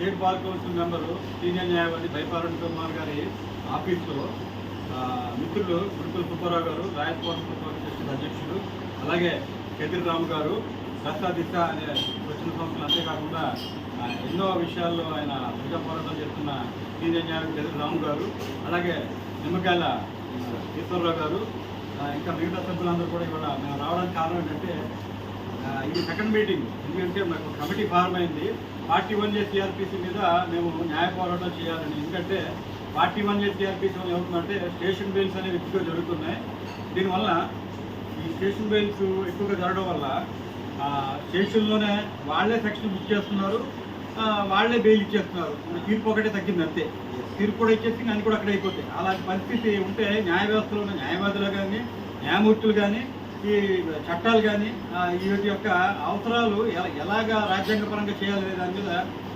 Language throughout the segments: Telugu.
State bar council member senior న్యాయవాది బైపారణ్ కుమార్ గారి ఆఫీసులో మిత్రులు గురుకుల సుబ్బారావు గారు రాయల్ కోర్టు అసోసియేషన్ అధ్యక్షుడు అలాగే కేతిరి గారు దత్తా దిశ అనే వచ్చిన సంస్థలు అంతేకాకుండా ఎన్నో విషయాల్లో ఆయన ప్రజా పోరాటం చేస్తున్న సీనియర్ న్యాయవాది కేతిరి గారు అలాగే నిమ్మకాయల ఈశ్వరరావు గారు ఇంకా మిగతా సభ్యులందరూ కూడా ఇవాళ మేము రావడానికి కారణం ఏంటంటే ఇది సెకండ్ మీటింగ్ ఎందుకంటే మాకు కమిటీ ఫార్మ్ అయింది. పార్టీ వన్ ఏ మీద మేము న్యాయ పోరాటం చేయాలని. ఎందుకంటే పార్టీ వన్ ఏ సిఆర్పిసి వల్ల ఏమవుతుందంటే స్టేషన్ బెయిల్స్ అనేవి ఎక్కువగా జరుగుతున్నాయి. దీనివల్ల ఈ స్టేషన్ బెయిల్స్ ఎక్కువగా జరగడం వల్ల స్టేషన్లోనే వాళ్ళే సెక్షన్ బుక్ చేస్తున్నారు వాళ్ళే బెయిల్ ఇచ్చేస్తున్నారు. తీర్పు ఒకటే తగ్గింది అంతే. తీర్పు కూడా ఇచ్చేసి అన్ని కూడా అక్కడ అయిపోతాయి. అలాంటి పరిస్థితి ఉంటే న్యాయ వ్యవస్థలో ఉన్న న్యాయవాదులు కానీ న్యాయమూర్తులు కానీ ఈ చట్టాలు కానీ వీటి యొక్క అవసరాలు ఎలా- ఎలాగా రాజ్యాంగపరంగా చేయాలి దాని మీద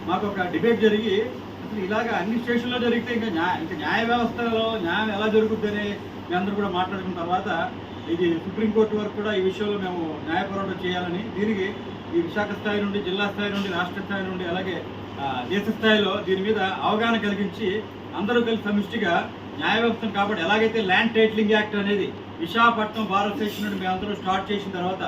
మాకు ఒక డిబేట్ జరిగి అసలు ఇలాగ అన్ని స్టేషన్లో జరిగితే ఇంకా న్యాయ ఇంకా న్యాయ వ్యవస్థలో న్యాయం ఎలా జరుగుతుందని మీ అందరూ కూడా మాట్లాడుకున్న తర్వాత ఇది సుప్రీంకోర్టు వరకు కూడా ఈ విషయంలో మేము న్యాయ పోరాటం చేయాలని దీనికి ఈ విశాఖ స్థాయి నుండి జిల్లా స్థాయి నుండి రాష్ట్ర స్థాయి నుండి అలాగే దేశ స్థాయిలో దీని మీద అవగాహన కలిగించి అందరూ కలిసి సమిష్టిగా న్యాయ వ్యవస్థను కాబట్టి ఎలాగైతే ల్యాండ్ టైటిలింగ్ యాక్ట్ అనేది విశాఖపట్నం భారత స్టేషన్ నుండి మేమందరూ స్టార్ట్ చేసిన తర్వాత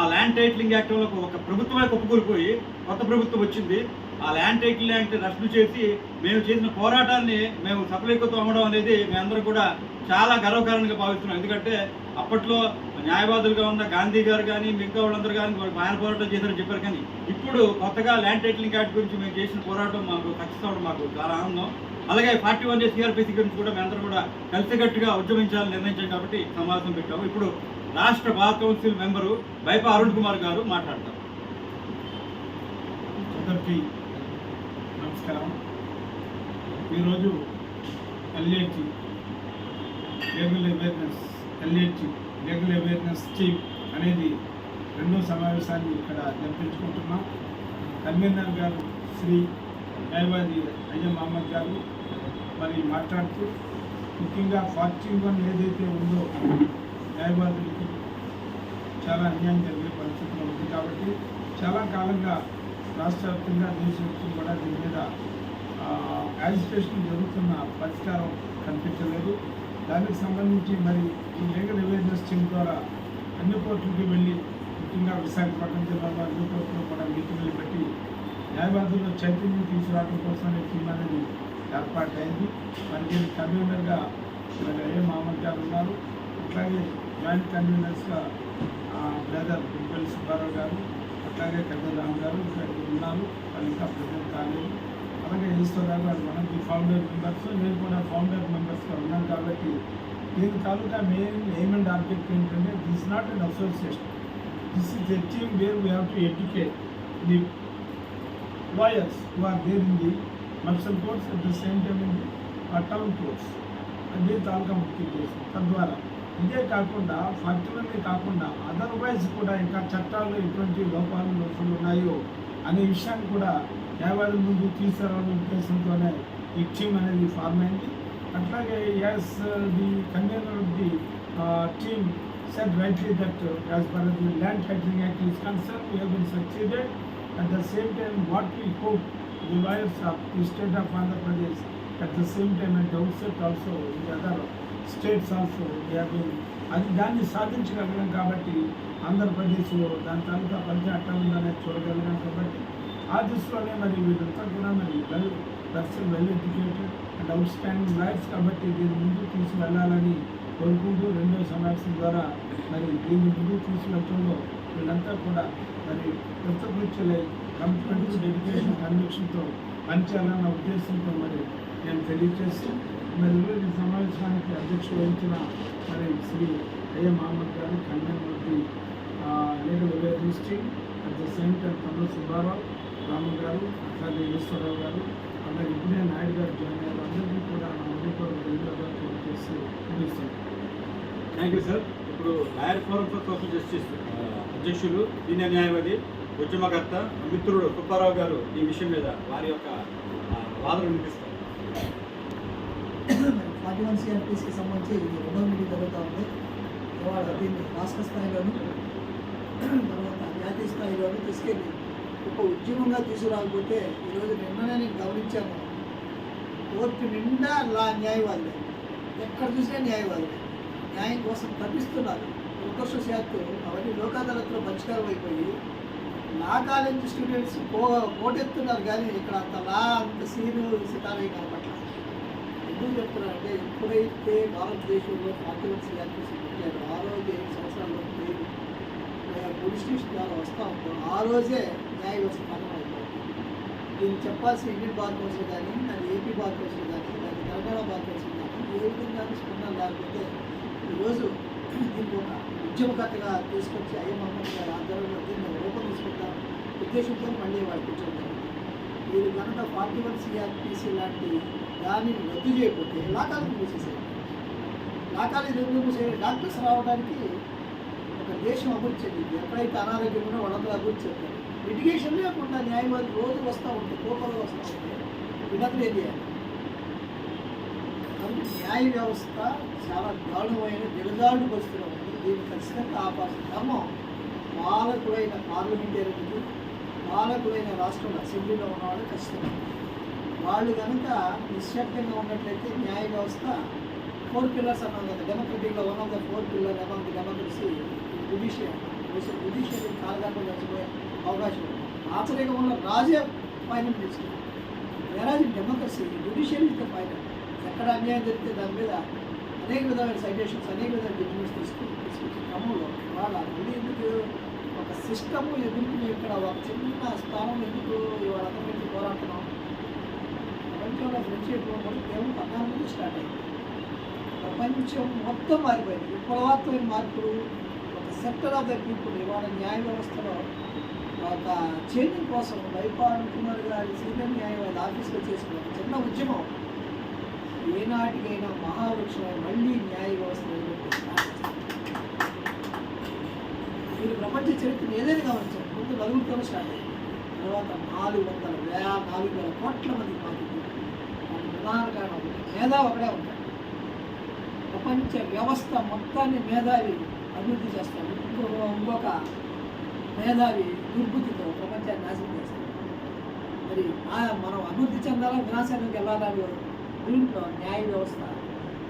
ఆ ల్యాండ్ టైటిలింగ్ యాక్ట్ వల్ల ఒక ప్రభుత్వమే కుప్పకూలిపోయి కొత్త ప్రభుత్వం వచ్చింది. ఆ ల్యాండ్ టైటిల్ యాక్ట్ రద్దు చేసి మేము చేసిన పోరాటాన్ని మేము సఫలీకృతం అవ్వడం అనేది మేమందరం కూడా చాలా గర్వకారణంగా భావిస్తున్నాం. ఎందుకంటే అప్పట్లో న్యాయవాదులుగా ఉన్న గాంధీ గారు కానీ మిగతా వాళ్ళందరూ కానీ ఆయన పోరాటం చేశారని చెప్పారు. కానీ ఇప్పుడు కొత్తగా ల్యాండ్ టైటిలింగ్ యాక్ట్ గురించి మేము చేసిన పోరాటం మాకు ఖచ్చితంగా మాకు చాలా ఆనందం. అలాగే పార్టీ వన్ సిఆర్పిసి గురించి కూడా మేమందరం కూడా కలిసికట్టుగా ఉద్యమించాలని నిర్ణయించాం కాబట్టి సమావేశం పెట్టాము. ఇప్పుడు రాష్ట్ర bar council member Baipa Arun Kumar గారు మాట్లాడతారు. అందరికీ నమస్కారం. ఈరోజు LAT legal awareness LAT legal awareness chief అనేది రెండో సమావేశాన్ని ఇక్కడ జరిపించుకుంటున్నాం కన్వీనర్ గారు శ్రీ న్యాయవాది అయ్య మహమ్మద్ గారు మరి మాట్లాడుతూ ముఖ్యంగా ఫార్టీ వన్ ఏదైతే ఉందో న్యాయవాదులకి చాలా అన్యాయం జరిగే పరిస్థితిలో ఉంది కాబట్టి చాలా కాలంగా రాష్ట్ర వ్యాప్తంగా దేశవ్యాప్తంగా కూడా దీని మీద యాజిటేషన్ జరుగుతున్న పరిష్కారం కనిపించలేదు. దానికి సంబంధించి మరి ఈ లీగల్ అవేర్నెస్ టీమ్ ద్వారా అన్ని కోర్టులకి వెళ్ళి ముఖ్యంగా విశాఖపట్నం జిల్లాలో అన్ని కోర్టులు కూడా మీటింగ్లు పెట్టి న్యాయవాదుల్లో చైతన్యం తీసుకురావడం కోసం ఈ టీం అనేది ఏర్పాటైంది. మరి కన్వీనర్గా ఏ మామూలు గారు ఉన్నారు. అట్లాగే జాయింట్ కన్వీనర్స్గా బ్రదర్ గుంపల్లి సుబ్బారావు గారు అట్లాగే కద్దరామ్ గారు ఇక్కడ ఉన్నారు. వాళ్ళు ఇంకా ప్రజెంట్ కాలేదు. అలాగే ఈశ్వరరావు గారు మనం ఈ ఫౌండర్ మెంబర్స్ నేను కూడా ఫౌండర్ మెంబర్స్గా ఉన్నాను కాబట్టి దీని తాలూకా మెయిన్ ఎయిమ్ అండ్ ఆబ్జెక్ట్ ఏంటంటే this not an association this is a team where we have to educate the lawyers who are there in మనసులు courts at the same time ఏంటి? టౌన్ కోర్స్ అదే తాలూకా ముక్తి కోర్స్ తద్వారా ఇదే కాకుండా ఫర్టిలర్లే కాకుండా అదర్వైజ్ కూడా ఇంకా చట్టాలు ఎటువంటి లోపాలు లోపలు ఉన్నాయో అనే విషయాన్ని కూడా దేవాలయం ముందు తీసుకురావడం ఉద్దేశంతోనే ఈ టీమ్ అనేది ఫార్మ్ అయింది. అట్లాగే as the convener of the team set rightly that as for the land factoring act is concern we when succeeded at the same time what we hope the lawyers of the state of Andhra Pradesh, at the same time and the outset also, the other states also, they have been, అది దాన్ని సాధించగలిగాం కాబట్టి ఆంధ్రప్రదేశ్లో దాని తాలూకా పరిచయం అట్ట ఉందనేది చూడగలిగాం కాబట్టి ఆ దృష్టిలోనే మరి వీళ్ళంతా కూడా మరి well person well educated and outstanding lawyers కాబట్టి దీని ముందుకు తీసుకువెళ్ళాలని కోరుకుంటూ రెండో సమావేశం ద్వారా మరి దీన్ని ముందు తీసుకెళ్తుందో వీళ్ళంతా కూడా మరి కృతకృత్యులై కమిట్మెంట్ ఎడ్యుకేషన్ కన్విక్షన్తో పనిచేయాలన్న ఉద్దేశంతో మరి నేను తెలియజేస్తూ మరి ఈ సమావేశానికి అధ్యక్షుడు వహించిన మరి శ్రీ అయ్య మహమ్మద్ గారు Kanyamurthy legal Udaya team at the same time Kamala Subbarao Ramu గారు అట్లాగే ఈశ్వరరావు గారు అలాగే ఇప్పుడే నాయుడు గారు జాయిన్ అయ్యారు. అందరికీ కూడా నా ఉదయపూర్వక ధన్యవాదాలు తెలియజేసి ముగిస్తాను. థ్యాంక్ యూ సార్ ఇప్పుడు లాయర్ ఫోరం ఫర్ జస్టిస్ అధ్యక్షులు సీనియర్ న్యాయవాది ఉద్యమకర్త మిత్రుడు సుబ్బారావు గారు ఈ విషయం మీద వారి యొక్క వాదన వినిపిస్తారు ఫార్టీ వన్ సిఆర్పిస్కి సంబంధించి ఇది రెండో మీటింగ్ జరుగుతూ ఉంది. ఇవాళ దీన్ని రాష్ట్ర స్థాయిలోను తర్వాత జాతీయ స్థాయిలోను తీసుకెళ్ళి ఒక ఉద్యమంగా తీసుకురాకపోతే ఈరోజు నిన్ననే నేను గమనించాను. కోర్టు నిండా లా న్యాయవాదులే. ఎక్కడ చూసినా న్యాయవాదులే. న్యాయం కోసం తప్పిస్తున్నారు. దురదృష్టశాత్తు అవన్నీ లోకాదాలతో పరిష్కారం అయిపోయి లా కాలేజ్ స్టూడెంట్స్ పో పోటెత్తున్నారు కానీ ఇక్కడ అంత లా అంత సీను సితారే కనపట్ల ఎందుకు చెప్తున్నారంటే ఎప్పుడైతే భారతదేశంలో ఫార్టీ వన్ సిఆర్పిసి ఆ రోజు ఏడు సంవత్సరాల్లో పేరు పోలీస్ స్టేషన్ ద్వారా వస్తూ ఉంటాం ఆ రోజే న్యాయ వ్యవస్థ పతనం అయిపోయింది దీన్ని చెప్పాల్సిన ఇండియన్ బార్ కౌన్సిల్ కానీ అది ఏపీ బార్ కౌన్సిల్ కానీ దాని తెలంగాణ బార్ కౌన్సిల్ కానీ ఏ విధంగా స్పందన లేకపోతే ఈరోజు దీనికి ఒక ఉద్యమకర్తగా తీసుకొచ్చి అయ్య మహమ్మద్ గారి ఆధ్వర్యంలో దీన్ని రూపొందించుకుంటాం ఉద్దేశంతో మళ్ళీ వాళ్ళు కూర్చోండి మీరు కనుక ఫార్టీ వన్ సిఆర్పిసి లాంటి దానిని రద్దు చేయకపోతే లా కాలేజ్ మూసేసేయండి లా కాలేజ్ ఎందుకు మూసేయండి డాక్టర్స్ రావడానికి ఒక దేశం అభివృద్ధి చెందింది ఎప్పుడైతే అనారోగ్యం ఉన్నా వాళ్ళందరూ అభివృద్ధి చెందారు లిటిగేషన్ లేకుండా న్యాయవాది రోజు వస్తూ ఉంటే కోపంలో వస్తూ ఉంటే వీళ్ళందరూ ఏం చేయాలి? కాబట్టి న్యాయ వ్యవస్థ చాలా దారుణమైన దిగజాడు పరిస్థితిలో ఉంది. దీన్ని ఖచ్చితంగా ఆపాల్సిన ధర్మం పాలకుడైన పార్లమెంటేరియన్కి పాలకుడైన రాష్ట్రంలో అసెంబ్లీలో ఉన్నవాళ్ళు ఖచ్చితంగా. వాళ్ళు కనుక నిశ్శబ్దంగా ఉన్నట్లయితే న్యాయ వ్యవస్థ ఫోర్ పిల్లర్స్ అన్నాం కదా డెమోక్రటిక్లో one of the four pillar amount democracy judicial judicial కాలగాటం చచ్చిపోయే అవకాశం ఉంది. ఆచరిక వల్ల రాజే ఫైనల్ తీసుకుంది వేరాజ్ democracy judicial is the final ఎక్కడ అన్యాయం జరిగితే దాని మీద అనేక విధమైన సైటేషన్స్ అనేక విధమైన జడ్జిమెంట్స్ తీసుకుని తీసుకొచ్చే క్రమంలో వాళ్ళ మళ్ళీ ఎందుకు ఒక సిస్టమ్ ఎదుర్కొని ఇక్కడ ఒక చిన్న స్థానం ఎందుకు ఇవాళ పెట్టి పోరాడుతున్నాం? ప్రపంచంలో ఫ్రెండ్షిప్ కూడా కేవలం పద్నాలుగు నుంచి స్టార్ట్ అయింది ప్రపంచం మొత్తం మారిపోయింది. విప్లవాత్మైన మార్పులు ఒక సెక్టర్ ఆఫ్ ద పీపుల్ ఇవాళ న్యాయ వ్యవస్థలో ఒక చేంజింగ్ కోసం వైపాల్ కుమార్ గారి సీనియర్ న్యాయవాది ఆఫీస్లో చేసిన ఒక చిన్న ఉద్యమం. ఏనాటికైనా మహావృక్షం మళ్ళీ న్యాయ వ్యవస్థ మీరు ప్రపంచ చరిత్రను ఏదైనా గమనించారు ముందు నలుగురితోనే స్టార్ట్ అయింది తర్వాత నాలుగు వందల వేల నాలుగు వేల కోట్ల మంది మాకు ప్రధాన కారణం మేధా మేధావి ఒకడే ఉంటాడు. ప్రపంచ వ్యవస్థ మొత్తాన్ని మేధావి అభివృద్ధి చేస్తాడు. ఇంకో ఇంకొక మేధావి దుర్బుద్ధితో ప్రపంచాన్ని నాశనం చేస్తాడు. మరి మనం అభివృద్ధి చెందాలా వినాశానికి వెళ్ళాలని దీంట్లో న్యాయ వ్యవస్థ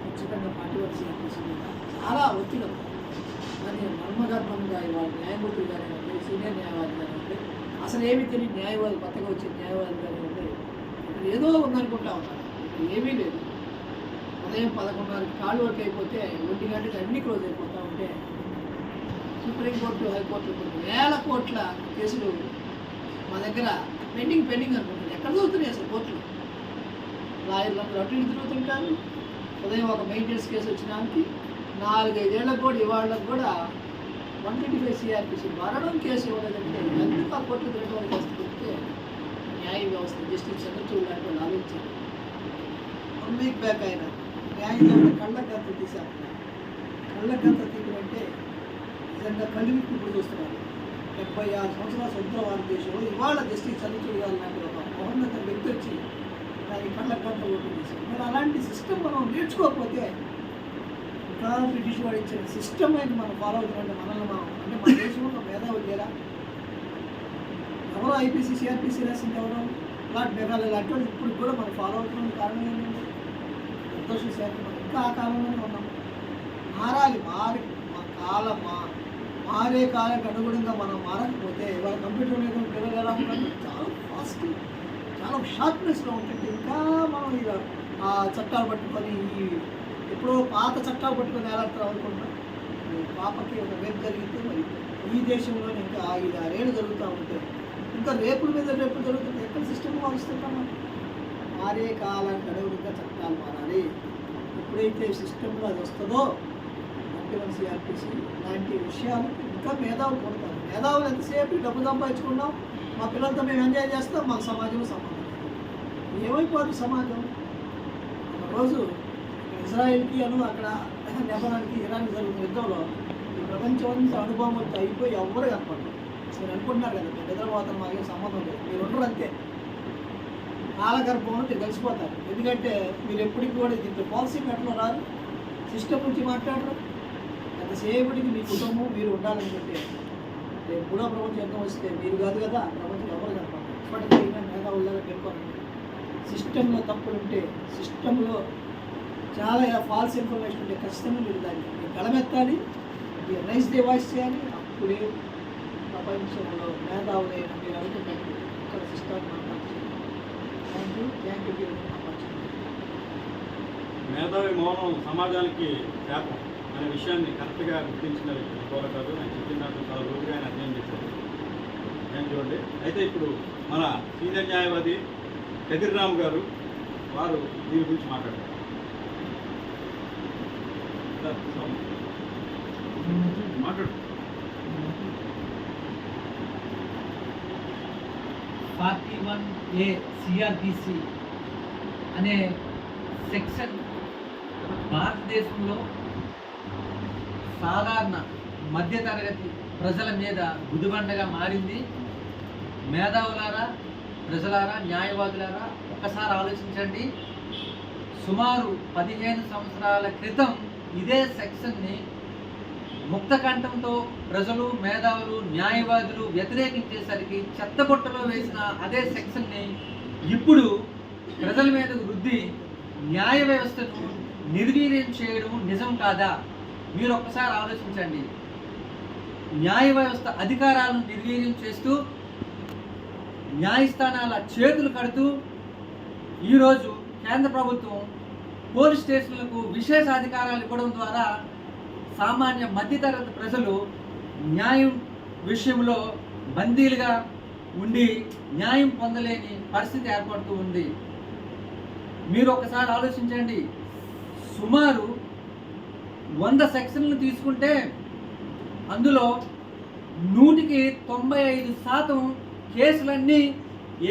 ఖచ్చితంగా పార్టీవర్సీ అనిపిస్తుంది చాలా ఒత్తిడి ఉంది. కానీ నర్మగర్భంగా ఇవాళ న్యాయమూర్తులు కానివ్వండి సీనియర్ న్యాయవాది కానివ్వండి అసలు ఏమి తెలియని న్యాయవాది కొత్తగా వచ్చే న్యాయవాది కానివ్వండి ఇక్కడ ఏదో ఉందనుకుంటా ఉన్నారు ఏమీ లేదు. ఉదయం పదకొండున్నరకి కాళ్ళు వర్క్ అయిపోతే ఒంటి గంటకి అన్ని క్లోజ్ అయిపోతూ ఉంటే సుప్రీంకోర్టు హైకోర్టు కొన్ని వేల కోట్ల కేసులు మా దగ్గర పెండింగ్ పెండింగ్ అనుకుంటుంది ఎక్కడ దొరుకుతున్నాయి అసలు కోర్టులు? లాయర్లు అందరూ అటు ఇటు తిరుగుతుంటారు. ఉదయం ఒక మెయింటెనెన్స్ కేసు వచ్చినానికి నాలుగైదేళ్ళకు కూడా ఇవాళ్ళకు కూడా వన్ ట్వంటీ ఫైవ్ సిఆర్పిసి మరణం కేసు ఇవ్వలేదంటే ఎందుకు ఆ కోర్టు తిరగడం వస్తుంటే న్యాయ వ్యవస్థ జస్టిస్ చంద్రచూడ్ లాంటి వాళ్ళు ఆలోచించారు. వన్ వీక్ బ్యాక్ ఆయన న్యాయం కళ్ళకంత తీశారు. కళ్ళకంత తీయమంటే నిజంగా కళ్ళు ఇప్పుడు చూస్తున్నారు. డెబ్బై ఆరు సంవత్సరాల స్వతంత్ర భారతదేశంలో ఇవాళ జస్టిస్ చంద్రచూడ్ గారు లాంటి ఒక మహోన్నత వ్యక్తి వచ్చి దాని కళ్ళకంత గంట ఓపెన్ చేశారు మరి అలాంటి సిస్టమ్ మనం నేర్చుకోకపోతే ఇంకా బ్రిటిష్ వాడు ఇచ్చిన సిస్టమ్ అయితే మనం ఫాలో అవుతున్నట్టు మనల్ని మనం అంటే మన దేశంలో మేధావులు లేరా? ఎవరో ఐపీసీ సిఆర్పీసీ రాసింది ఎవరో? లాంటి మెగాలు లాంటి వాళ్ళు ఇప్పుడు కూడా మనం ఫాలో అవుతున్న కారణం ఏంటంటే సంతోషం శాఖ మనం ఇంకా ఆ కాలంలోనే ఉన్నాం. మారాలి మారి మా కాలం మా మారే కాలానికి అనుగుణంగా మనం మారకపోతే వాళ్ళ కంప్యూటర్ మీద పిల్లలు ఎలా ఉన్నారు చాలా ఫాస్ట్ చాలా షార్ప్నెస్లో ఉంటుంది ఇంకా మనం ఇక ఆ చట్టాలు పట్టుకొని ఈ ఇప్పుడు పాత చట్టాలు పట్టుకొని ఎలాడతారు అనుకుంటున్నాం పాపకి ఒక రేపు జరిగితే మరి ఈ దేశంలో ఇంకా ఐదు ఆరేళ్ళు జరుగుతూ ఉంటే ఇంకా రేపుల మీద రేపులు జరుగుతుంది ఎక్కడ సిస్టమ్ మారుస్తున్నాం మారే కాలానికి అనుగుణంగా చట్టాలు మారాలి. ఎప్పుడైతే సిస్టంలో అది వస్తుందో అంటివన్ సిఆర్పిసి లాంటి విషయాలు ఇంకా మేధావులు కొడతారు మేధావులు ఎంతసేపు డబ్బు సంపాదించుకున్నాం మా పిల్లలతో మేము ఎంజాయ్ చేస్తాం మా సమాజం సంబంధం ఏమైపోతుంది సమాజం? ఒక రోజు ఇజ్రాయెల్కి అను అక్కడ లెబనాన్కి ఇరాన్ జరుగుతున్న యుద్ధంలో ఈ ప్రపంచం అంతా అనుభవం అంతా అయిపోయి ఎవ్వరు కనపడరు. మీరు అనుకుంటున్నారు కదా మీరు నిద్రపోతాం మాకేం సంబంధం లేదు. మీరు ఉండరు అంతే. కాలగర్భంలో అంటే కలిసిపోతారు. ఎందుకంటే మీరు ఎప్పటికి కూడా దీంట్లో పాలసీ పెట్టలో రాదు సిస్టమ్ నుంచి మాట్లాడరు. ఎంతసేపటికి మీ కుటుంబం మీరు ఉండాలనుకుంటే రేపు కూడా ప్రపంచం యుద్ధం వస్తే మీరు కాదు కదా ప్రపంచం ఎవరు కనపడరు. ఇప్పటికైనా మేధావుల్లాగా పెట్టుకోండి సిస్టంలో తప్పులు ఉంటే సిస్టంలో చాలా ఫాల్స్ ఇన్ఫర్మేషన్ ఉంటే ఖచ్చితంగా మీరు దాన్ని మీరు గళమెత్తాలి మీరు రైస్ డే వాయిస్ చేయాలి. అప్పుడే ప్రపంచంలో మేధావులైన మీరు అనుకున్నట్టు ఇక్కడ sister thank you thank you మేధావి మౌనం సమాజానికి శాపం అనే విషయాన్ని కరెక్ట్గా గుర్తించిన కోరకారు కోరకాదు ఆయన చెప్పిన దాంట్లో చాలా రోజుగా ఆయన అధ్యయనం చేశారు. థ్యాంక్ యూ అయితే ఇప్పుడు మన సీనియర్ న్యాయవాది కదిర్రామ్ గారు వారు దీని గురించి మాట్లాడతారు. ఫార్టీ వన్ ఏ సిఆర్పిసి అనే సెక్షన్ భారతదేశంలో సాధారణ మధ్యతరగతి ప్రజల మీద గుదిబండగా మారింది. మేధావులారా ప్రజలారా న్యాయవాదులారా ఒక్కసారి ఆలోచించండి. సుమారు పదిహేను సంవత్సరాల క్రితం ఇదే సెక్షన్ని ముక్త కంఠంతో ప్రజలు మేధావులు న్యాయవాదులు వ్యతిరేకించేసరికి చెత్తబుట్టలో వేసిన అదే సెక్షన్ని ఇప్పుడు ప్రజల మీద వృద్ధి న్యాయ వ్యవస్థను నిర్వీర్యం చేయడం నిజం కాదా? మీరు ఒక్కసారి ఆలోచించండి. న్యాయ వ్యవస్థ అధికారాలను నిర్వీర్యం చేస్తూ న్యాయస్థానాల చేతులు కడుతూ ఈరోజు కేంద్ర ప్రభుత్వం పోలీస్ స్టేషన్లకు విశేష అధికారాలు ఇవ్వడం ద్వారా సామాన్య మధ్యతరగతి ప్రజలు న్యాయం విషయంలో బందీలుగా ఉండి న్యాయం పొందలేని పరిస్థితి ఏర్పడుతూ ఉంది. మీరు ఒకసారి ఆలోచించండి. సుమారు వంద సెక్షన్లు తీసుకుంటే అందులో నూటికి తొంభై ఐదు శాతం కేసులన్నీ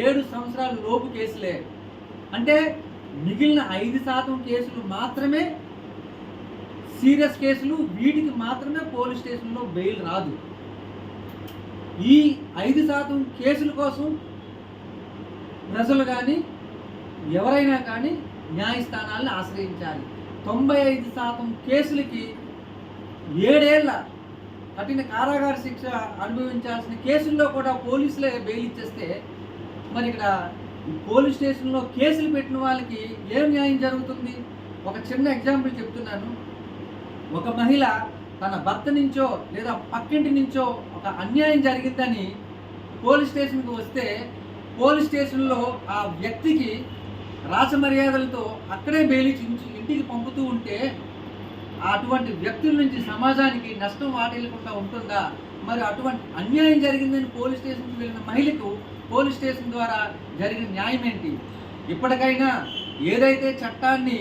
ఏడు సంవత్సరాల లోపు కేసులే. అంటే మిగిలిన ఐదు శాతం కేసులు మాత్రమే సీరియస్ కేసులు వీటికి మాత్రమే పోలీస్ స్టేషన్లో బెయిల్ రాదు. ఈ ఐదు శాతం కేసుల కోసం ప్రజలు కానీ ఎవరైనా కానీ న్యాయస్థానాలను ఆశ్రయించాలి. తొంభై ఐదు శాతం కేసులకి ఏడేళ్ళ కఠిన కారాగార శిక్ష అనుభవించాల్సిన కేసుల్లో కూడా పోలీసులే బెయిల్ ఇచ్చేస్తే మరి ఇక్కడ ఈ పోలీస్ స్టేషన్లో కేసులు పెట్టిన వాళ్ళకి ఏం న్యాయం జరుగుతుంది? ఒక చిన్న ఎగ్జాంపుల్ చెప్తున్నాను. ఒక మహిళ తన భర్త నుంచో లేదా పక్కింటి నుంచో ఒక అన్యాయం జరిగిందని పోలీస్ స్టేషన్కి వస్తే పోలీస్ స్టేషన్లో ఆ వ్యక్తికి రాసమర్యాదలతో అక్కడే బెయిలిచ్చి ఇంటికి పంపుతూ ఉంటే అటువంటి వ్యక్తుల నుంచి సమాజానికి నష్టం వాటిల్లకుండా ఉంటుందా? మరి అటువంటి అన్యాయం జరిగిందని పోలీస్ స్టేషన్కి వెళ్ళిన మహిళకు పోలీస్ స్టేషన్ ద్వారా జరిగిన న్యాయం ఏంటి? ఇప్పటికైనా ఏదైతే చట్టాన్ని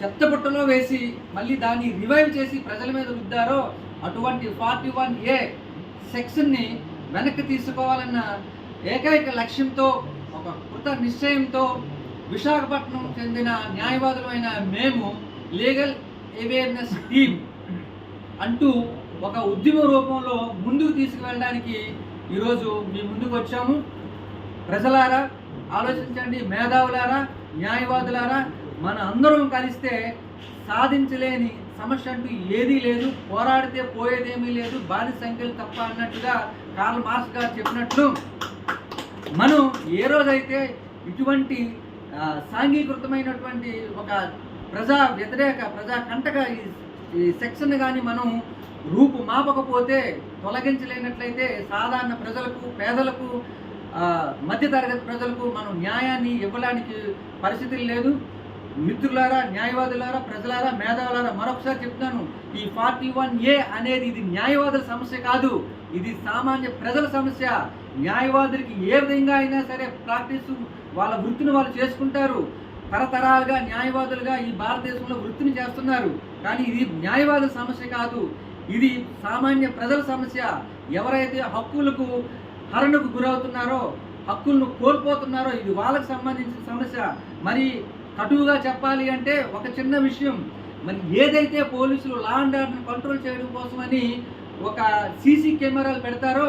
చెత్తబుట్టలో వేసి మళ్ళీ దాన్ని రివైవ్ చేసి ప్రజల మీద రుద్దారో అటువంటి ఫార్టీ వన్ ఏ సెక్షన్ని వెనక్కి తీసుకోవాలన్న ఏకైక లక్ష్యంతో ఒక కృత నిశ్చయంతో విశాఖపట్నం చెందిన న్యాయవాదులమైన మేము లీగల్ అవేర్నెస్ టీమ్ అంటూ ఒక ఉద్యమ రూపంలో ముందుకు తీసుకువెళ్ళడానికి ఈరోజు మీ ముందుకు వచ్చాము. ప్రజలారా ఆలోచించండి. మేధావులారా న్యాయవాదులారా మన అందరం కలిస్తే సాధించలేని సమస్య అంటూ ఏదీ లేదు. పోరాడితే పోయేదేమీ లేదు. భారీ సంఖ్యలు తప్ప అన్నట్టుగా కార్ల్ మార్క్స్ గారు చెప్పినట్లు మనం ఏ రోజైతే ఇటువంటి సాంఘీకృతమైనటువంటి ఒక ప్రజా వ్యతిరేక ప్రజా కంటక ఈ సెక్షన్ కానీ మనం రూపు మాపకపోతే తొలగించలేనట్లయితే సాధారణ ప్రజలకు పేదలకు మధ్యతరగతి ప్రజలకు మనం న్యాయాన్ని ఇవ్వడానికి పరిస్థితులు లేదు. మిత్రులారా న్యాయవాదులారా ప్రజలారా మేధావులారా మరొకసారి చెప్తున్నాను. ఈ ఫార్టీ వన్ ఏ అనేది ఇది న్యాయవాదుల సమస్య కాదు. ఇది సామాన్య ప్రజల సమస్య. న్యాయవాదులకి ఏ విధంగా అయినా సరే ప్రాక్టీస్ వాళ్ళ వృత్తిని వాళ్ళు చేసుకుంటారు. తరతరాలుగా న్యాయవాదులుగా ఈ భారతదేశంలో వృత్తిని చేస్తున్నారు. కానీ ఇది న్యాయవాద సమస్య కాదు. ఇది సామాన్య ప్రజల సమస్య. ఎవరైతే హక్కులకు హరణకు గురవుతున్నారో హక్కులను కోల్పోతున్నారో ఇది వాళ్ళకు సంబంధించిన సమస్య. మరి కటువుగా చెప్పాలి అంటే ఒక చిన్న విషయం. మరి ఏదైతే పోలీసులు లా అండ్ ఆర్డర్ని కంట్రోల్ చేయడం కోసమని ఒక సీసీ కెమెరాలు పెడతారో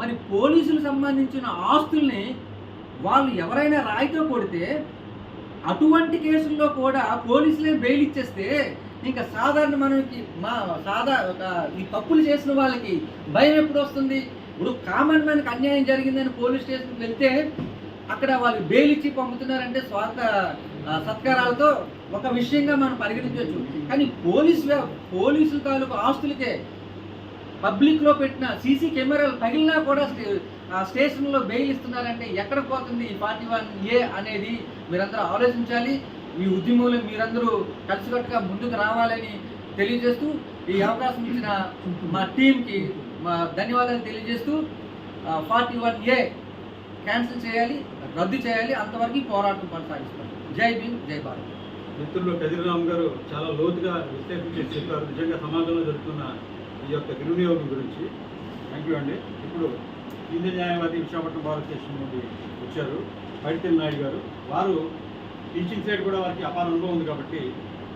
మరి పోలీసులు సంబంధించిన ఆస్తుల్ని వాళ్ళు ఎవరైనా రాయితో కొడితే అటువంటి కేసుల్లో కూడా పోలీసులే బెయిల్ ఇచ్చేస్తే ఇంకా సాధారణ మనకి మా సాదా ఒక ఈ తప్పులు చేసిన వాళ్ళకి భయం ఎప్పుడు వస్తుంది? ఇప్పుడు కామన్ మ్యాన్కి అన్యాయం జరిగిందని పోలీస్ స్టేషన్కి వెళ్తే అక్కడ వాళ్ళు బెయిల్ ఇచ్చి పంపుతున్నారంటే స్వార్థ సత్కారాలతో ఒక విషయంగా మనం పరిగణించవచ్చు. కానీ పోలీస్ పోలీసుల తాలూకు ఆస్తులకే పబ్లిక్లో పెట్టిన సీసీ కెమెరాలు తగిలినా కూడా స్టే- ఆ స్టేషన్లో బెయిల్ ఇస్తున్నారంటే ఎక్కడ పోతుంది ఈ ఫార్టీ వన్ ఏ అనేది మీరందరూ ఆలోచించాలి. ఈ ఉద్యమంలో మీరందరూ కలిసికట్టుగా ముందుకు రావాలని తెలియజేస్తూ ఈ అవకాశం ఇచ్చిన మా టీంకి మా ధన్యవాదాలు తెలియజేస్తూ ఫార్టీ వన్ ఏ క్యాన్సిల్ చేయాలి రద్దు చేయాలి అంతవరకు పోరాటం కొనసాగిస్తాం. జై భీమ్ జై భారత్. మిత్రులు కదిరిరామ్ గారు చాలా లోతుగా విశ్లేషించి చెప్పారు. నిజంగా సమాజంలో జరుగుతున్న ఈ యొక్క దుర్వినియోగం గురించి. థ్యాంక్ యూ అండి. ఇప్పుడు హిందూ న్యాయవాది విశాఖపట్నం భారత స్టేషన్ నుండి వచ్చారు. పడితెల్ నాయుడు గారు. వారు టీచింగ్ సైడ్ కూడా వారికి అపార అనుభవం ఉంది కాబట్టి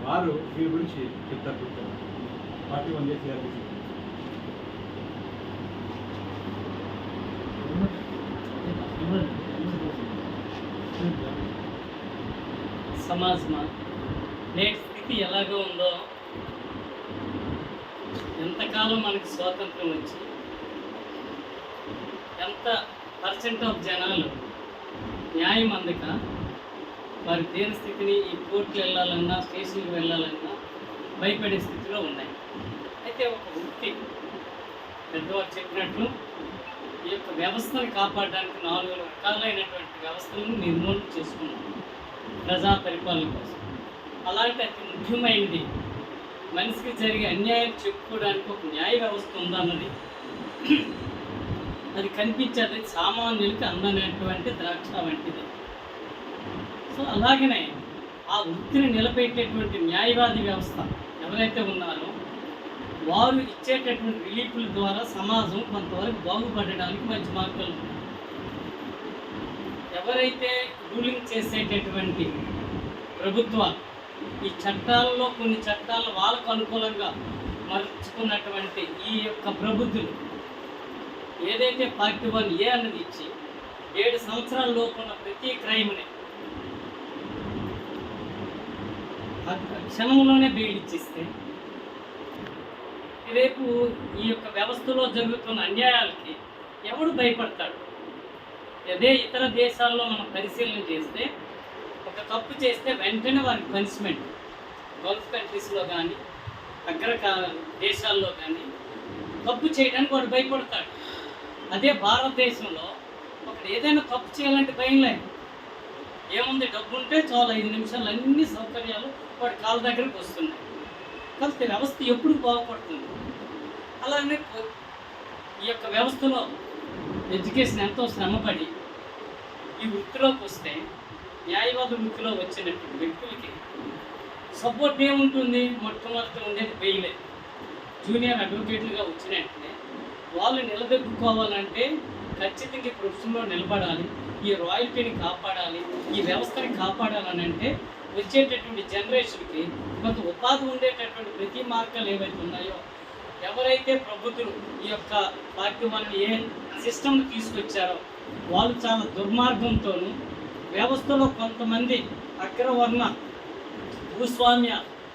వారు దీని గురించి చెప్తారు చెప్తారు. పార్టీ వన్ చేసి సమాజమా నేటి స్థితి ఎలాగో ఉందో ఎంతకాలం మనకి స్వాతంత్రం వచ్చి ఎంత పర్సెంట్ ఆఫ్ జనాలు న్యాయం అందక వారి దేని స్థితిని ఈ కోర్టుకు వెళ్ళాలన్నా స్టేషన్కి వెళ్ళాలన్నా భయపడే స్థితిలో ఉన్నాయి. అయితే ఒక వృత్తి పెద్దవారు చెప్పినట్లు ఈ యొక్క వ్యవస్థను కాపాడడానికి నాలుగు రకాలైనటువంటి వ్యవస్థలను నిర్మూలన చేసుకున్నాం ప్రజా పరిపాలన కోసం. అలాంటి అతి ముఖ్యమైనది మనిషికి జరిగే అన్యాయం చెప్పుకోవడానికి ఒక న్యాయ వ్యవస్థ ఉందన్నది అది కనిపించేది సామాన్యులకి అందనటువంటి ద్రాక్ష వంటిది. సో అలాగనే ఆ వృత్తిని నిలబెట్టేటువంటి న్యాయవాది వ్యవస్థ ఎవరైతే ఉన్నారో వారు ఇచ్చేటటువంటి రిలీఫ్ల ద్వారా సమాజం కొంతవరకు బాగుపడడానికి మంచి మార్గాలు ఉన్నాయి. ఎవరైతే రూలింగ్ చేసేటటువంటి ప్రభుత్వాలు ఈ చట్టాలలో కొన్ని చట్టాలను వాళ్ళకు అనుకూలంగా మలుచుకున్నటువంటి ఈ యొక్క ప్రబుద్ధులు ఏదైతే పార్టీ వన్ ఏ అన్నది ఇచ్చి ఏడు సంవత్సరాల లోపు ఉన్న ప్రతి క్రైమ్ని ఆ క్షణంలోనే బెయిల్ ఇచ్చిస్తే రేపు ఈ యొక్క వ్యవస్థలో జరుగుతున్న అన్యాయాలకి ఎవడు భయపడతాడు? అదే ఇతర దేశాల్లో మనం పరిశీలన చేస్తే ఒక తప్పు చేస్తే వెంటనే వారికి పనిష్మెంట్ గల్ఫ్ కంట్రీస్లో కానీ అగ్ర కా- దేశాల్లో కానీ తప్పు చేయడానికి వాడు భయపడతాడు. అదే భారతదేశంలో ఒకడు ఏదైనా తప్పు చేయాలంటే భయం లేదు. ఏముంది? డబ్బు ఉంటే చాలు ఐదు నిమిషాలు అన్ని సౌకర్యాలు వాడి కాళ్ళ దగ్గరకు వస్తున్నాయి. కాబట్టి వ్యవస్థ ఎప్పుడు బాగుపడుతుంది? అలానే ఈ యొక్క వ్యవస్థలో ఎడ్యుకేషన్ ఎంతో శ్రమపడి ఈ వృత్తిలోకి వస్తే న్యాయవాద వృత్తిలో వచ్చినటువంటి వ్యక్తులకి సపోర్ట్ ఏముంటుంది? మొట్టమొదటి ఉండేది బెయిలే. జూనియర్ అడ్వకేట్లుగా వచ్చినట్టే వాళ్ళు నిలదొక్కుకోవాలంటే ఖచ్చితంగా ప్రొఫెషన్లో నిలబడాలి. ఈ రాయల్టీని కాపాడాలి ఈ వ్యవస్థని కాపాడాలని అంటే వచ్చేటటువంటి జనరేషన్కి కొంత ఉపాధి ఉండేటటువంటి ప్రతి మార్గాలు ఏవైతే ఉన్నాయో ఎవరైతే ప్రభుత్వం ఈ యొక్క పార్టీ వన్ ఏ సిస్టమ్ తీసుకొచ్చారో వాళ్ళు చాలా దుర్మార్గంతోనూ వ్యవస్థలో కొంతమంది అగ్రవర్ణ భూస్వామ్య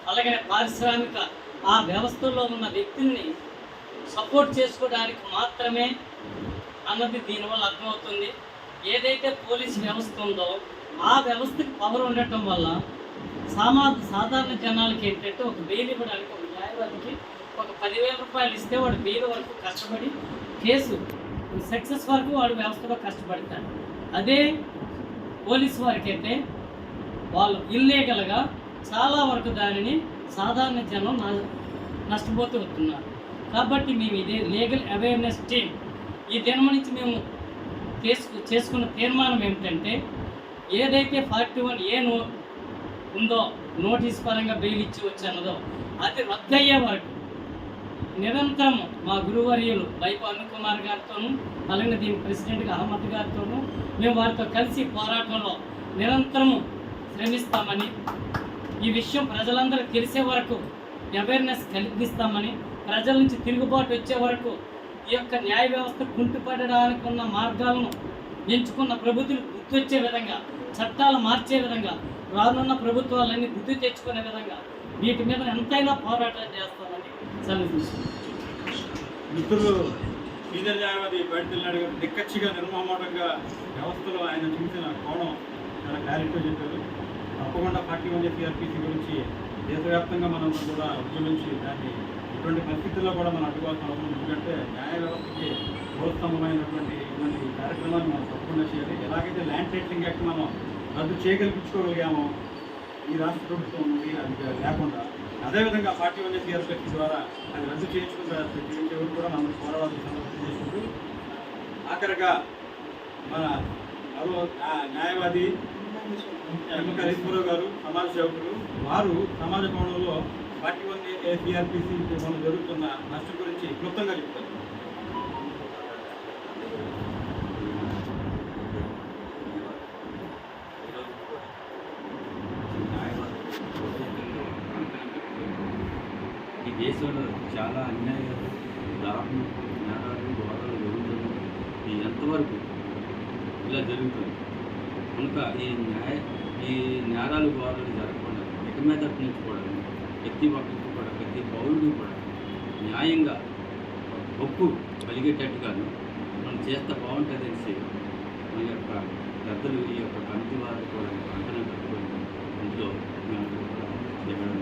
అలాగే పారిశ్రామిక ఆ వ్యవస్థలో ఉన్న వ్యక్తుల్ని సపోర్ట్ చేసుకోవడానికి మాత్రమే అన్నది దీనివల్ల అర్థమవుతుంది. ఏదైతే పోలీస్ వ్యవస్థ ఉందో ఆ వ్యవస్థకి పవర్ ఉండటం వల్ల సామా సాధారణ జనాలకి ఏంటంటే ఒక బెయిల్ ఇవ్వడానికి ఒక న్యాయవాదికి ఒక పదివేల రూపాయలు ఇస్తే వాడు బెయిల్ వరకు కష్టపడి కేసు సక్సెస్ వరకు వాడు వ్యవస్థలో కష్టపడతాడు. అదే పోలీస్ వారికి అయితే వాళ్ళు ఇల్లీగల్గా చాలా వరకు దానిని సాధారణ జనం న- నష్టపోతూ వస్తున్నారు కాబట్టి మేము ఇదే లీగల్ అవేర్నెస్ టీమ్. ఈ దినం నుంచి మేము చేసుకున్న తీర్మానం ఏమిటంటే ఏదైతే ఫార్టీ వన్ ఏ నో ఉందో నోటీస్ పరంగా బెయిల్ ఇచ్చి వచ్చన్నదో అది రద్దయ్యే వరకు నిరంతరం మా గురువర్యులు వైపు అరుణ్ కుమార్ గారితోనూ అలాగే దీని ప్రెసిడెంట్గా అహ్మద్ గారితోనూ మేము వారితో కలిసి పోరాటంలో నిరంతరము శ్రమిస్తామని ఈ విషయం ప్రజలందరూ తెలిసే వరకు అవేర్నెస్ కల్పిస్తామని ప్రజల నుంచి తిరుగుబాటు వచ్చే వరకు ఈ యొక్క న్యాయ వ్యవస్థ కుంటుపడడానికి ఉన్న మార్గాలను ఎంచుకున్న ప్రభుత్వం గుర్తొచ్చే విధంగా చట్టాలు మార్చే విధంగా రానున్న ప్రభుత్వాలన్నీ గుర్తు తెచ్చుకునే విధంగా వీటి మీద ఎంతైనా పోరాటం చేస్తామని సెలవు మిత్రులు సీనియర్ న్యాయవాది బయటకెళ్ళాడు గారు నిక్కచ్చిగా నిర్మమాటంగా వ్యవస్థలో ఆయన చూసిన కోణం చాలా క్లారిటీగా చెప్పారు. తప్పకుండా పార్టీ వన్ సిఆర్పిసి గురించి దేశవ్యాప్తంగా మనం కూడా ఉద్యమించి దాన్ని అటువంటి పరిస్థితుల్లో కూడా మనం అడ్డుకోవాల్సిన అవసరం ఎందుకంటే న్యాయ వ్యవస్థకి ప్రోత్సాహమైనటువంటి ఇటువంటి కార్యక్రమాన్ని మనం తప్పకుండా చేయాలి. ఎలాగైతే ల్యాండ్ టైటిలింగ్ యాక్ట్ మనం రద్దు చేయగలిపించుకోగలిగామో ఈ రాష్ట్ర ప్రభుత్వం నుండి అది లేకుండా అదేవిధంగా పార్టీ వన్ సిఆర్పిఎఫ్ ద్వారా అది రద్దు చేయించుకుంటే చేయించే కూడా మనం పోరాడాల్సిన సందర్భం చేసుకుంటూ ఆఖరిగా మన న్యాయవాది ఎమ్మక హరీశ్వరరావు గారు సమాజ సేవకులు వారు సమాజ భవనంలో ఏపీఆర్పిసి మనం జరుగుతున్న నష్టం గురించి క్లుప్తంగా చెప్తారు ఈ దేశంలో చాలా అన్యాయాలు దారుణం నేరాలు ఘోరాలు జరుగుతున్నాయి ఈ ఎంతవరకు ఇలా జరుగుతుంది? కనుక ఈ న్యాయ ఈ నేరాలు ఘోరాలు జరగకుండా ఇక మీద నుంచి కూడా ప్రతి ఒక్కరికి ప్రతి పౌరుడు కూడా న్యాయంగా హక్కు కలిగేటట్టుగాను మనం చేస్తే బాగుంటుంది అనేసి మన యొక్క పెద్దలు ఈ యొక్క కమిటీ వారు కూడా అంచనా పెట్టుకొని ఇందులో మేము కూడా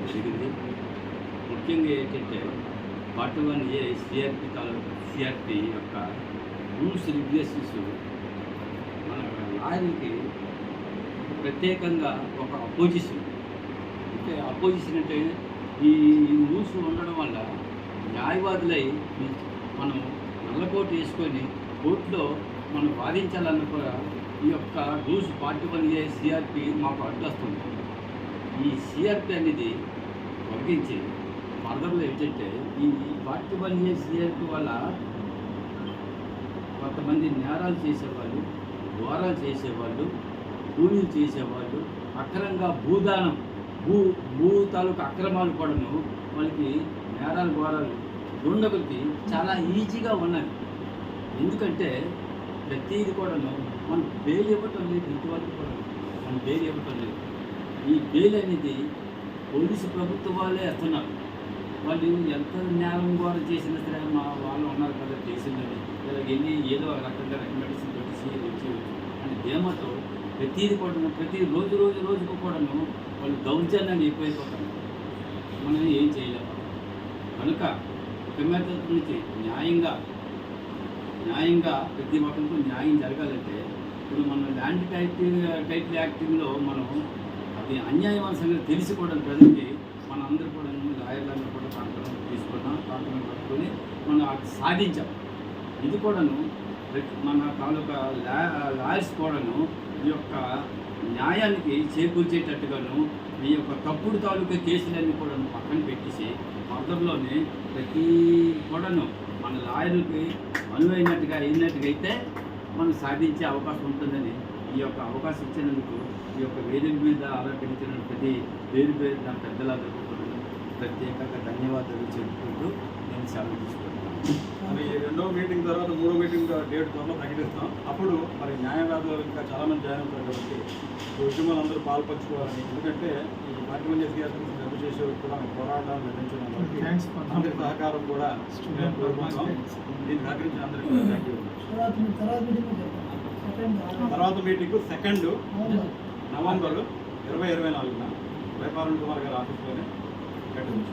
జరిగింది. ముఖ్యంగా ఏంటంటే పార్ట్ వన్ ఏ సిఆర్పి తాలూకు సిఆర్పి యొక్క రూల్స్ రెగ్యులేషన్స్ మన లాయర్కి ప్రత్యేకంగా ఒక అపోజిషన్. అంటే అపోజిషన్ అంటే ఈ రూల్స్ ఉండడం వల్ల న్యాయవాదులై మనం నల్లకోటు వేసుకొని కోర్టులో మనం వాదించాలన్న కూడా ఈ యొక్క rules forty one A CRP మాకు అడ్డొస్తుంది. ఈ సిఆర్పి అనేది తొలగించి మరదలు ఏంటంటే ఈ పార్టీ వన్ ఏ సిఆర్పి వల్ల కొంతమంది నేరాలు చేసేవాళ్ళు ఘోరాలు చేసేవాళ్ళు కూలీలు చేసేవాళ్ళు అక్రమంగా భూదానం భూ భూ తాలూకు అక్రమాలు కూడాను వాళ్ళకి నేరాలు ఘోరాలు దుండగులకి చాలా ఈజీగా ఉన్నది ఎందుకంటే ప్రతిది కూడాను మనం బెయిల్ ఇవ్వటం లేదు ఇంతవరకు కూడా మనం బెయిల్ ఇవ్వటం లేదు. ఈ బెయిల్ అనేది పోలీసు ప్రభుత్వం వాళ్ళే ఎత్తున్నారు వాళ్ళు ఎంత న్యాయం కూడా చేసినా సరే మా వాళ్ళు ఉన్నారు కదా చేసిందని ఇలా వెళ్ళి ఏదో రకంగా రికమెండేషన్ పెట్టేసి వచ్చి అని ధీమాతో ప్రతిది కూడా ప్రతి రోజు రోజు రోజుకు కూడాను వాళ్ళు దౌర్జన్యాన్ని ఎక్కువైపోతారు మనం ఏం చేయలేము కనుక ఇక నుంచి న్యాయంగా న్యాయంగా ప్రతి ఒక్కరికి న్యాయం జరగాలంటే ఇప్పుడు మనం ల్యాండ్ టైట్ టైటిల్ యాక్టింగ్లో మనం అది అన్యాయం అనే సంగతి తెలిసి కూడా ప్రజలకి మనందరూ కూడా లాయర్లను కూడా కాంట్రం తీసుకున్నాం కాంట్రం పట్టుకొని మనం అది సాధించాం. ఇది కూడాను ప్రతి- మన తాలూకా లా లాయర్స్ కూడాను ఈ యొక్క న్యాయానికి చేకూర్చేటట్టుగాను ఈ యొక్క తప్పుడు తాలూకా కేసులన్నీ కూడా పక్కన పెట్టేసి మొదట్లోనే ప్రతి కూడాను మన లాయర్లకి అనువైనట్టుగా అయినట్టుగా అయితే మనం సాధించే అవకాశం ఉంటుందని ఈ యొక్క అవకాశం ఇచ్చినందుకు ఈ యొక్క వేదిక మీద ఆలోచించిన ప్రతి పేరు పేరు నా పెద్దలా కూడా ప్రత్యేకంగా ధన్యవాదాలు చెప్పుకుంటూ నేను సెలవు తీసుకున్నాను మరి రెండో మీటింగ్ తర్వాత మూడో మీటింగ్ డేట్ త్వరలో ప్రకటిస్తాం. అప్పుడు మరి న్యాయవాదులు ఇంకా చాలా మంది జాయిన్ అవుతారు కాబట్టి ఈ ఉద్యమాలు అందరూ పాల్పంచుకోవాలని. ఎందుకంటే ఈ పార్టీ మంది ఎస్ఆర్పీ రద్దు చేసే కూడా పోరాటాలు for అందరి సహకారం కూడా కోరుకుంటాం. దీన్ని సహకరించిన అందరికీ కూడా థ్యాంక్ యూ తర్వాత మీటింగ్ సెకండ్ నవంబర్ ఇరవై ఇరవై నాలుగున వైపాలన్ కుమార్ గారి ఆఫీస్లోనే. పెట్టింది